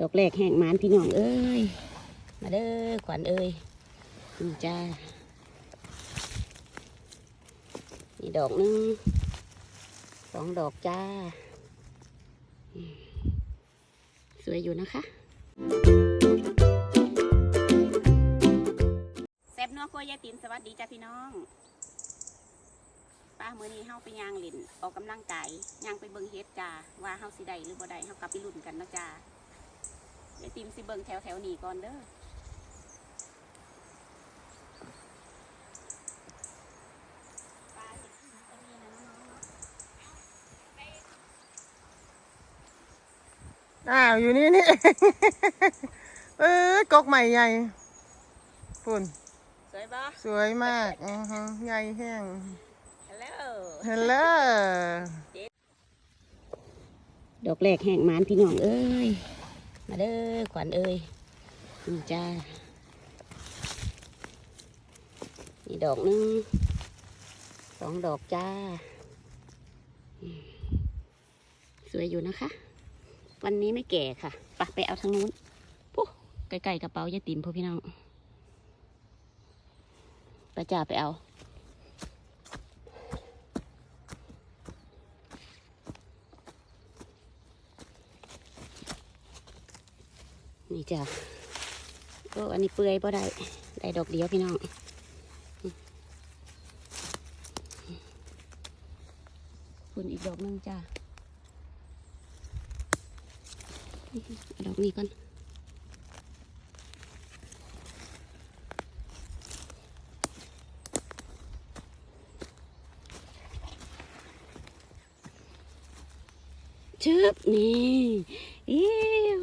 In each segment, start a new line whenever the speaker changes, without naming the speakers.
ดอกแรกแห้งมานพี่น้องเอ้ย มาเด้อขวัญเอ้ยนี่จ้านี่ดอกหนึงสองดอกจ้า สวยอยู่นะคะแซบนัวครัวยายติมสวัสดีจ้าพี่น้องป้ามือนี้เฮาไปย่างเล่นออกกำลังกายย่างไปเบิ่งเฮ็ดจ้าว่าเฮาสิได้หรือบ่ได้เฮากลับไปลุ้นกันนะจ้า ยายติมสิเบิ่งแถวแถวๆนี้ก่อนเด้อปลาเห็ดหินก็มีนะน้องๆเนาะ
อ้าวอยู่นี่นี่เอ้ยกกใหม่ใหญ่ปุ่น
สวยปะ
สวยมากอือฮึใหญ่แห้ง
ฮัลโหล
เฮลโล
ดอกแรกแห้งหมานพี่น้องเอ้ย มาเด้อขวัญเอ้ยนี่จ้านี่ดอกหนึงสองดอกจ้า สวยอยู่นะคะ วันนี้ไม่แก่ค่ะไปไปเอาทางนู้นปุ๊ใกล้ๆกระเป๋ายาติ๋มพ่อพี่น้องไปจ้าไปเอา นี่จ้ะโอ้อันนี้เปื่อยบ่ได้ ได้ดอกเดียวพี่น้อง คุณอีกดอกหนึงจ้ะเอาดอกนี้ก่อนชึบนี่อิ้ว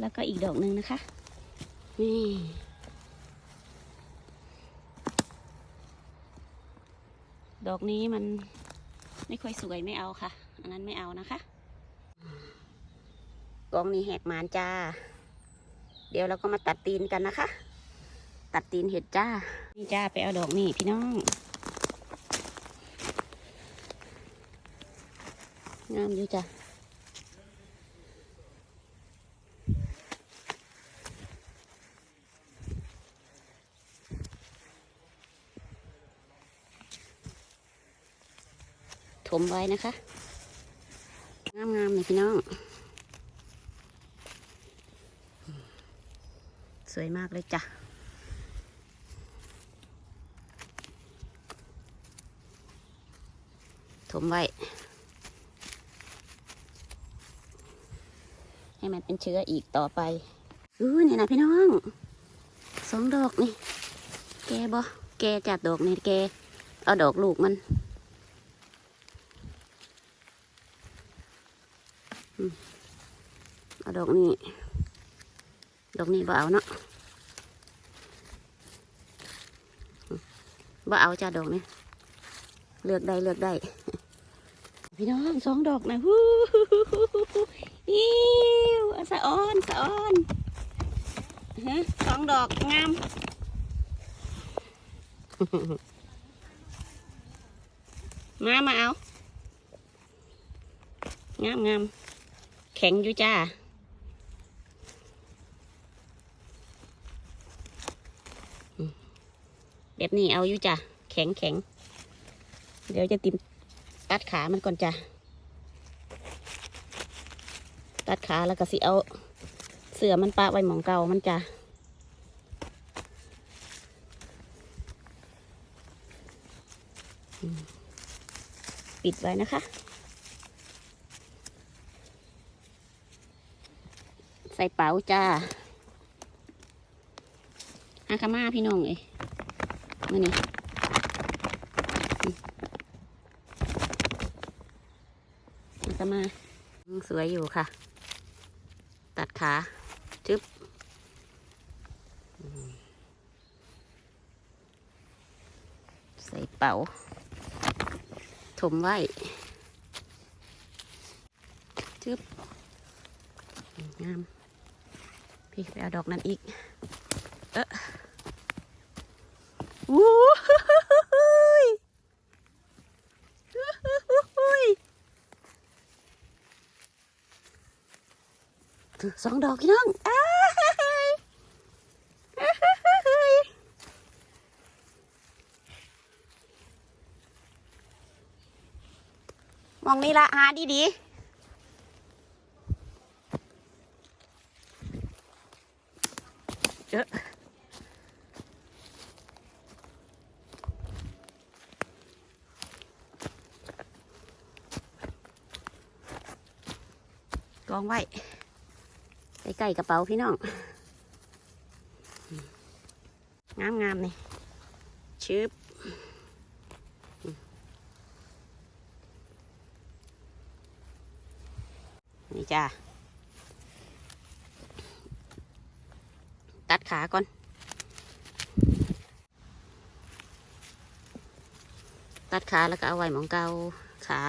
แล้วก็อีกดอกหนึ่งนะคะนี่ดอกนี้มันไม่ค่อยสวยไม่เอาค่ะ อันนั้นไม่เอานะคะกองนี้แหกหมานจ้า เดี๋ยวเราก็มาตัดตีนกันนะคะ ตัดตีนเห็ดจ้า นี่จ้าไปเอาดอกนี่พี่น้อง งามอยู่จ้า ถมไว้นะคะ งามๆเลยพี่น้อง สวยมากเลยจ้ะถมไว้ ให้มันเป็นเชื้ออีกต่อไปอู้นี่นะพี่น้องสองดอกนี่ แกบ่แกจัดดอกนี่แก เอาดอกลูกมัน เอาดอกนี้ ดอกนี้บ่เอาเนาะบ่เอาจ้าดอกนี้เลือกได้เลือกได้ พี่น้องสองดอกนะฮู้อิ้วสะออนสะออนฮสองดอกงามมามาเอา งามงาม ข็งอยู่จ้า แบบนี้เอาอยู่จ้ะแข็งแข็ง เดี๋ยวจะติมตัดขามันก่อนจ้ะตัดขาแล้วก็สิเอา เสือมันปะไว้หมองเก่ามันจ้ะอืมปิดไว้นะคะ ส่เป๋าจ้าอาคามาพี่น้องเอ้ยมื่อนี้อืมาคามาสวยอยู่ค่ะ ตัดขาจึ๊บใส่เป๋า ถมไว้จึ๊บงาม พี่ไปเอาดอกนั้นอีก เออวู้ยถือสองดอกพี่น้องอ้ายอ้ายมองนี่ละหาดีดีๆ เยอะกองไว้ใกล้ๆกระเป๋าพี่น้องงามงามๆนี่ชึบนี่จ้า ตัดขาก่อนตัดขาแล้วก็เอาไว้หมองเกาขา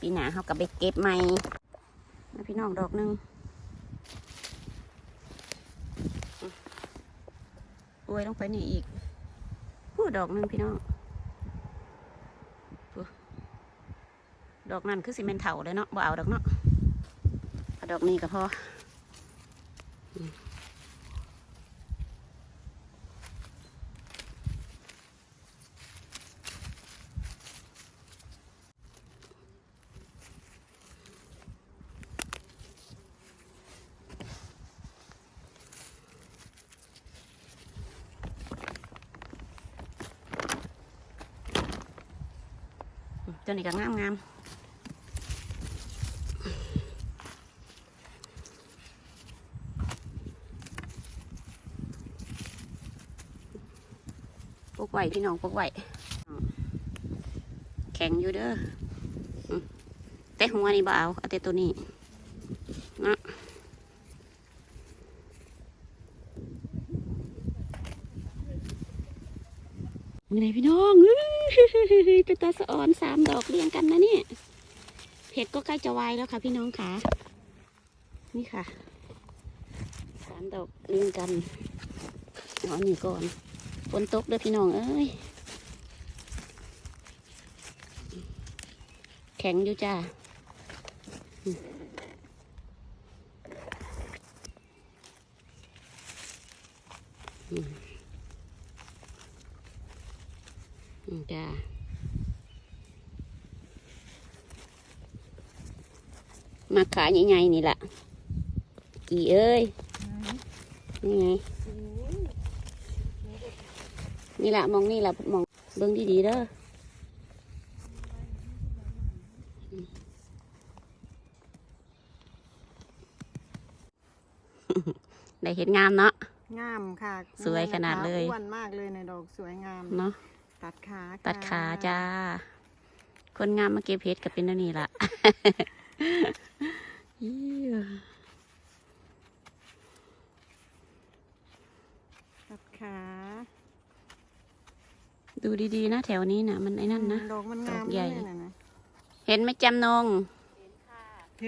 ปีหนาเขากับไปเก็บใหม่พี่น้องดอกหนึงอวยลงไปนี่อีกผู้ดอกหนึงพี่น้องดอกนั้นคือสิเมนเถาเลยเนาะบ่เอาดอกเนาะดอกนี้ก็พอ ตัวนี้ก็งามงามปกไหวพี่น้องปกไหวแข็งอยู่เด้อแต่หัวนี่บ่เอาเอาแต่ตัวนี้นะมื่อไหนพี่น้องอื้อ เป็นตาสะออนสามดอกเรียงกันนะเนี่ยเห็ดก็ใกล้จะวายแล้วค่ะ พี่น้องค่ะ นี่ค่ะสามดอกเรียงกันเอาอันนี้ก่อนฝนตกเด้อพี่น้องเอ้ยแข็งอยู่จ้าอืมอืมอืม จ้ามาขายใหญ่ๆนี่แหละกี่เอ้ย นี่ไง นี่แหละมองนี่แหละมองเบิ้งดีๆเด้ออืมได้เห็นงามเนาะ
งามค่ะ
สวยขนาดเลย
อ้วนมากเลยในดอกสวยงาม
เนาะ
ตัดขาค่ะ
ตัดขาจ้า คนงามมาเก็บเพชรกับเป็นอันนี่ละอิ๊ว
ตัดขา
ดูดีๆนะแถวนี้นะมันไอ้นั่นนะ
ดอกมันงาม
ดอกใหญ่
เลยนะนะ
เห็นไหมจำนง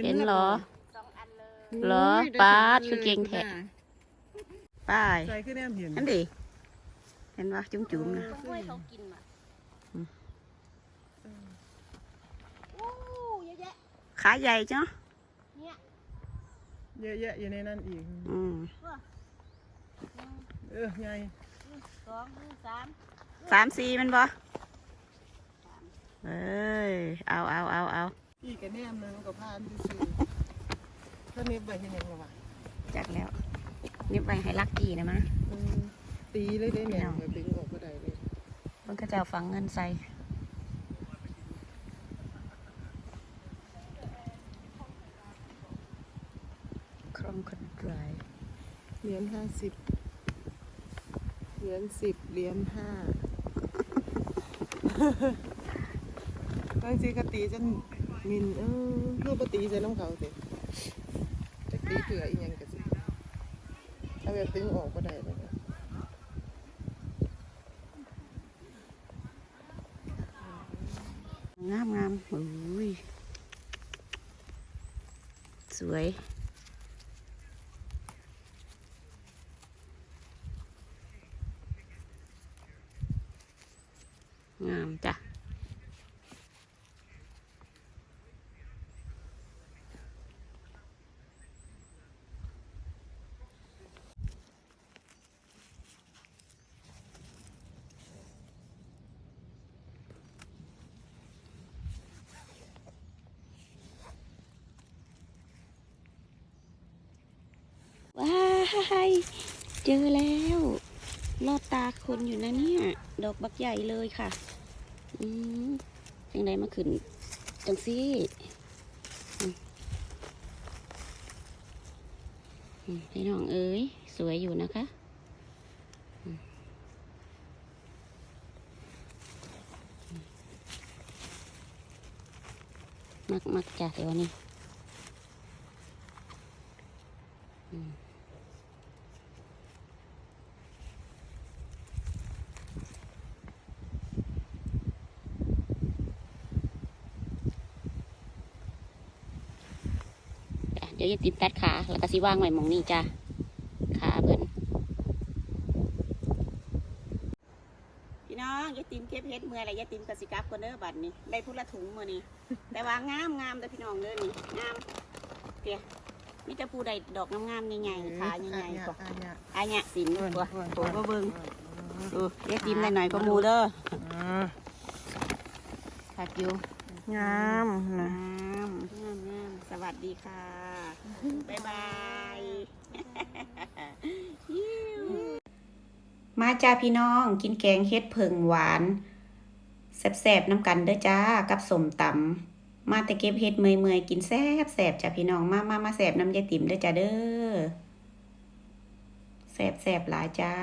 เห็นเหรอ
แล้ว
เหรอ
โยได้
ปาด
สงน
คือเก่งแท้
ลย
ป้าย
ใส่ขึ้นแนมเห็น
นั่นดิ เห็นว่าจุ๋มๆนะ
เออ
เขากินมาขาใหญ่จ้ะ
เยอะแยะอยู่ในนั้นอีก
อืม
เออไง
สองสาม
สามสี่มันบ่เอ้ยเอาเอาเอาเอา
พี่กับแนมเลยมันก็พานซื่อๆถ้าเน็บไปเห็นยังไงวะ
จักแล้วนี่ไปให้ลักกี้นะมะ
เออ ตีเลยได้เนี่ย
เอา
แบบดึงออกก็ได้เลย
มันก็จะเอาฝังเงินใส่ครองคนไกล
เหรียญห้าสิบเหรียญสิบเหรียญห้าบางทีก็ตีจนมินเออลูกก็ตีใส่น้ำเขาสิจะตีเผื่ออีกยังกันสิเอาแบบดึงออกก็ได้เลยนะ
งามงามโอ้ยสวย งามจ้ะายเจอแล้วลอดตาคนอยู่นะเนี่ย ดอกบักใหญ่เลยค่ะ อืมจังไดมาขึ้น จังซี่อืมอืมพี่น้องเอ้ย สวยอยู่นะคะมมักมักจ้ะเดี๋ยวนี้อืมจ้ะเดี๋ ยวจะติดตัดขาแล้วก็สิว่างไว้หมองนี้จ้ะขาเพิ่นพี่น้องยายติมเก็บเฮ็ดเมื่อไรยายติมกสิกลับก่อนเด้อบัดนี้ได้พุละถุงมื้อนี้แต่ว่างามงามเด้อพี่น้องเด้อนี่งามเปียมีแต่ผู้ใดดอกงามๆใหญ่ๆขาใหญ่ๆกว่า
อันเนี้ย
อายะสิน
เพิ่น
กว่า
เพิ่น
โอ้ก็เบิ่ง
เพิ่น
ดูยายติมได้หน่อยก็หมูเด้อ
อ่า
ขัดอยู่
งามนะ
งามงามงามสวัสดีค่ะ บ๊ายบาย มาจ้าพี่น้องกินแกงเฮ็ดเผิงหวานแซ่บๆน้ำกันเด้อจ้ากับสมตำมาแต่เก็บเฮ็ดเมื่อยๆกินแซ่บแซ่บๆจ้าพี่น้องมามามาแซ่บน้ำยายติ๋มเด้อจ้าเด้อแซ่บแซ่บๆหลายจ้า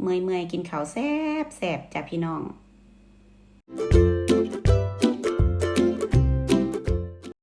เมื่อยๆกินข้าวแซ่บแซ่บๆจ้าพี่น้อง